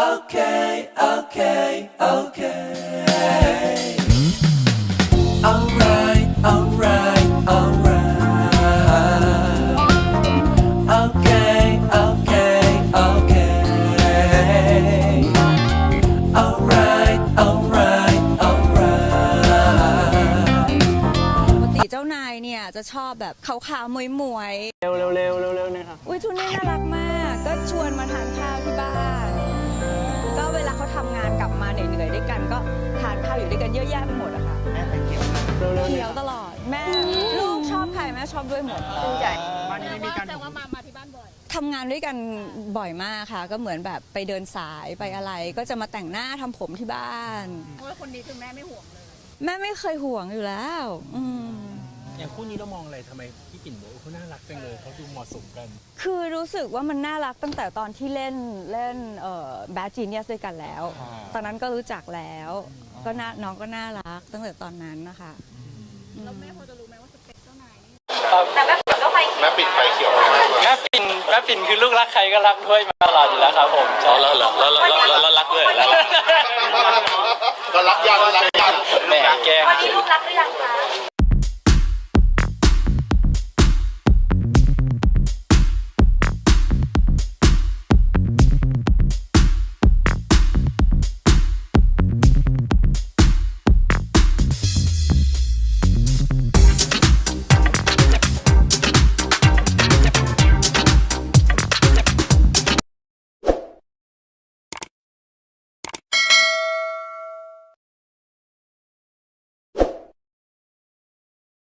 okay, okay, okay. ปกติเจ้านายเนี่ยจะชอบแบบขาวๆมวยๆ เร็วๆเร็วๆเร็วๆนะคะ อุ้ยทุนนี่น่ารักมาก ก็ชวนมาทานข้าว ชอบใครแม่ชอบด้วยหมดใหญ่บ้านนี้มีการแต่ว่ามามาที่บ้านบ่อย ทำงานด้วยกันบ่อยมากค่ะ ก็เหมือนแบบไปเดินสายไปอะไร ก็จะมาแต่งหน้าทำผมที่บ้าน เพราะว่าคนนี้คือแม่ไม่ห่วงเลย แม่ไม่เคยห่วงอยู่แล้ว อืม อย่างคู่นี้เรามองอะไรทำไมพี่ปิ่นบอกว่าเขาน่ารักจังเลยเขาดูเหมาะสมกัน คือรู้สึกว่ามันน่ารักตั้งแต่ตอนที่เล่นเล่นเอ่อแบดจีเนียสด้วยกันแล้ว อ่า ตอนนั้นก็รู้จักแล้ว ก็น่าน้องก็น่ารักตั้งแต่ตอนนั้นนะคะแล้วแม่พอจะรู้ นี่แม่ปิดไฟเขียวแม่ปิ่นแม่ปิ่นคือลูกรักใครก็รักด้วยมาตลอดอยู่แล้วครับผมอ๋อแล้วเหรอแล้วแล้วแล้วแล้วรักด้วยแล้วเรารักยังรักยังแหมแกล้งวันนี้ลูกรักหรือยังคะ